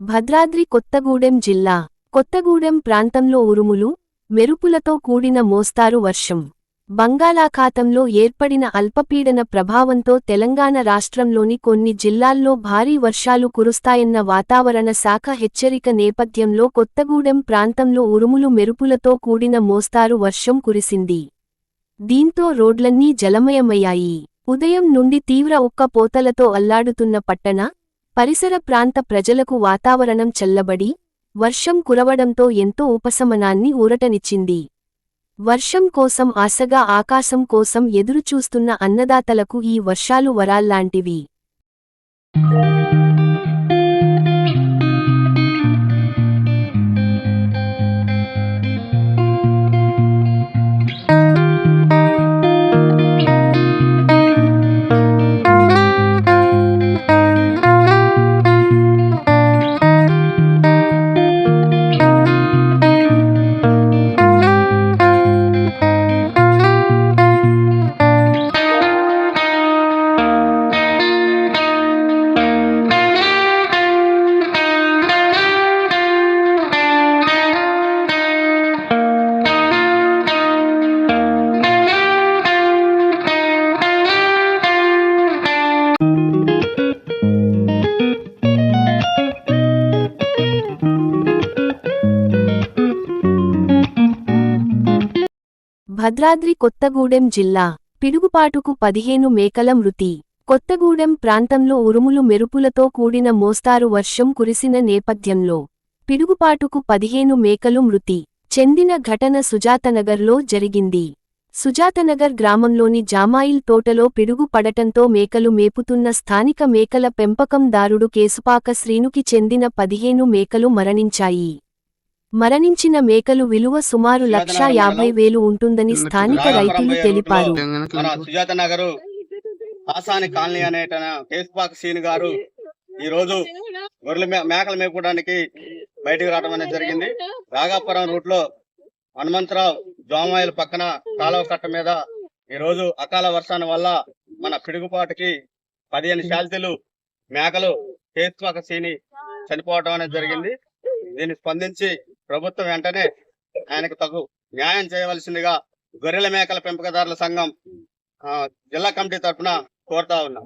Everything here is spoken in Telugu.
భద్రాద్రి కొత్తగూడెం జిల్లా కొత్తగూడెం ప్రాంతంలో ఉరుములు మెరుపులతో కూడిన మోస్తారు వర్షం. బంగాళాఖాతంలో ఏర్పడిన అల్పపీడన ప్రభావంతో తెలంగాణ రాష్ట్రంలోని కొన్ని జిల్లాల్లో భారీ వర్షాలు కురుస్తాయన్న వాతావరణ శాఖ హెచ్చరిక నేపథ్యంలో కొత్తగూడెం ప్రాంతంలో ఉరుములు మెరుపులతో కూడిన మోస్తారు వర్షం కురిసింది. దీంతో రోడ్లన్నీ జలమయమయ్యాయి. ఉదయం నుండి తీవ్ర ఉక్కపోతలతో అల్లాడుతున్న పట్టణ పరిసర ప్రాంత ప్రజలకు వాతావరణం చల్లబడి వర్షం కురవడంతో ఎంతో ఉపశమనాన్ని ఊరటనిచ్చింది. వర్షం కోసం ఆశగా ఆకాశం కోసం ఎదురుచూస్తున్న అన్నదాతలకు ఈ వర్షాలు వరాల్లాంటివి. భద్రాద్రి కొత్తగూడెం జిల్లా పిడుగుపాటుకు పదిహేను మేకల మృతి. కొత్తగూడెం ప్రాంతంలో ఉరుములు మెరుపులతో కూడిన మోస్తారు వర్షం కురిసిన నేపథ్యంలో పిడుగుపాటుకు పదిహేను మేకలు మృతి. చెందిన ఘటన సుజాతనగర్లో జరిగింది. సుజాతనగర్ గ్రామంలోని జామాయిల్ తోటలో పిడుగు పడటంతో మేకలు మేపుతున్న స్థానిక మేకల పెంపకందారుడు కేసుపాక శ్రీనుకి చెందిన పదిహేను మేకలు మరణించాయి. మరణించిన మేకలు విలువ సుమారు లక్ష యాభై వేలు ఉంటుందని స్థానిక రైతులు తెలిపారు. సుజాత నగరు ఆసాని కాలనీ అనేట కేసుపాక సీన్ గారు ఈ రోజు గొర్రెల మేకలు మేపుకోవడానికి బయటకు రావడం అనేది జరిగింది. రాగాపురం రూట్లో హనుమంతరావు జోమాయిల పక్కన కాలువ కట్ట మీద ఈ రోజు అకాల వర్షాల వల్ల మన పిడుగుపాటుకి పదిహేను శాల్తీలు మేకలు కేసుపాక సీని చనిపోవడం అనేది జరిగింది. దీన్ని స్పందించి ప్రభుత్వం వెంటనే ఆయనకు తగు న్యాయం చేయవలసిందిగా గొర్రెల మేకల పెంపకదారుల సంఘం ఆ, జిల్లా కమిటీ తరఫున కోరుతా ఉన్నాం.